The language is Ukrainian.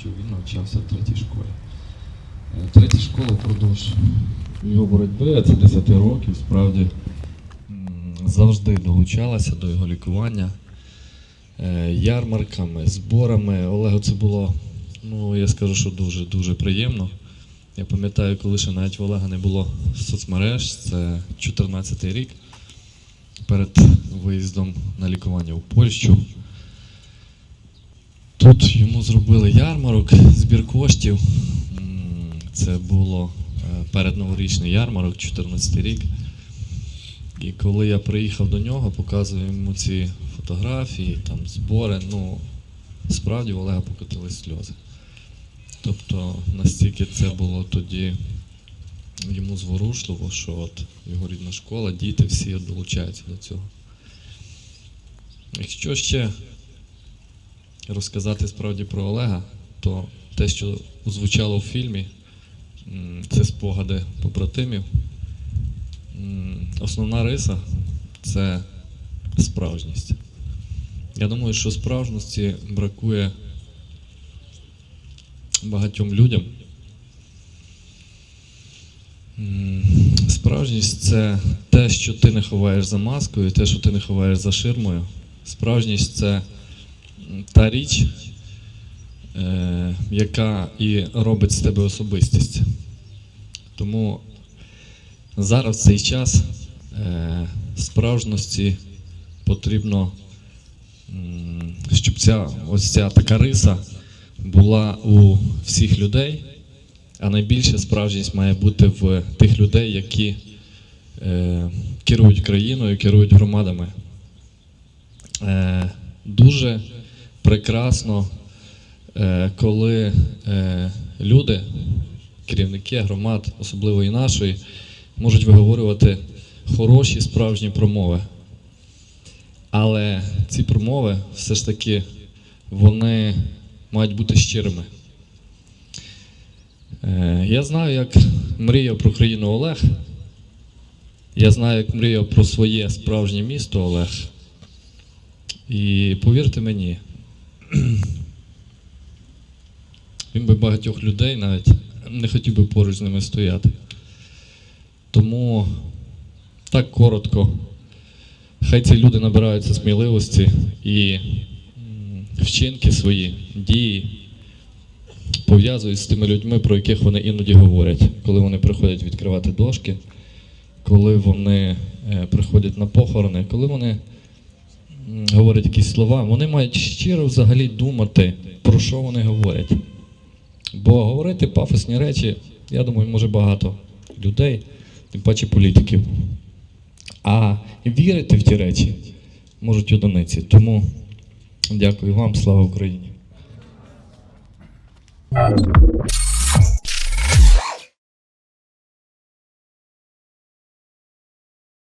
що він навчався в третій школі. Е, Третя школа впродовж його боротьби, це 10 років, справді завжди долучалася до його лікування е, ярмарками, зборами. Олегу це було, ну я скажу, що дуже-дуже приємно. Я пам'ятаю, коли ще навіть в Олега не було соцмереж, це 14 й рік перед виїздом на лікування у Польщу. Тут йому зробили ярмарок, збір коштів. Це було е, передноворічний ярмарок, 14 рік. І коли я приїхав до нього, показую йому ці фотографії, там збори, ну справді у Олега покотились сльози. Тобто настільки це було тоді йому зворушливо, що от його рідна школа, діти всі долучаються до цього. Якщо ще розказати справді про Олега, то те, що звучало в фільмі, це спогади побратимів. Основна риса це справжність. Я думаю, що справжності бракує багатьом людям. Справжність це те, що ти не ховаєш за маскою, те, що ти не ховаєш за ширмою. Справжність це та річ, е, яка і робить з тебе особистість. Тому зараз в цей час е, справжності потрібно, щоб ця ось ця така риса була у всіх людей, а найбільша справжність має бути в тих людей, які е, керують країною, керують громадами. Дуже прекрасно, е, коли е, люди, керівники громад, особливо і нашої, можуть виговорювати хороші справжні промови. Але ці промови все ж таки вони мають бути щирими. Е, Я знаю, як мріяв про країну Олег. Я знаю, як мріяв про своє справжнє місто Олег. І повірте мені, він би багатьох людей навіть не хотів би поруч з ними стояти. Тому так коротко. Хай ці люди набираються сміливості і вчинки свої, дії пов'язують з тими людьми, про яких вони іноді говорять, коли вони приходять відкривати дошки, коли вони е, приходять на похорони, коли вони говорять якісь слова, вони мають щиро взагалі думати, про що вони говорять. Бо говорити пафосні речі, я думаю, може багато людей, тим паче політиків. А вірити в ті речі можуть одиниці. Тому дякую вам, слава Україні.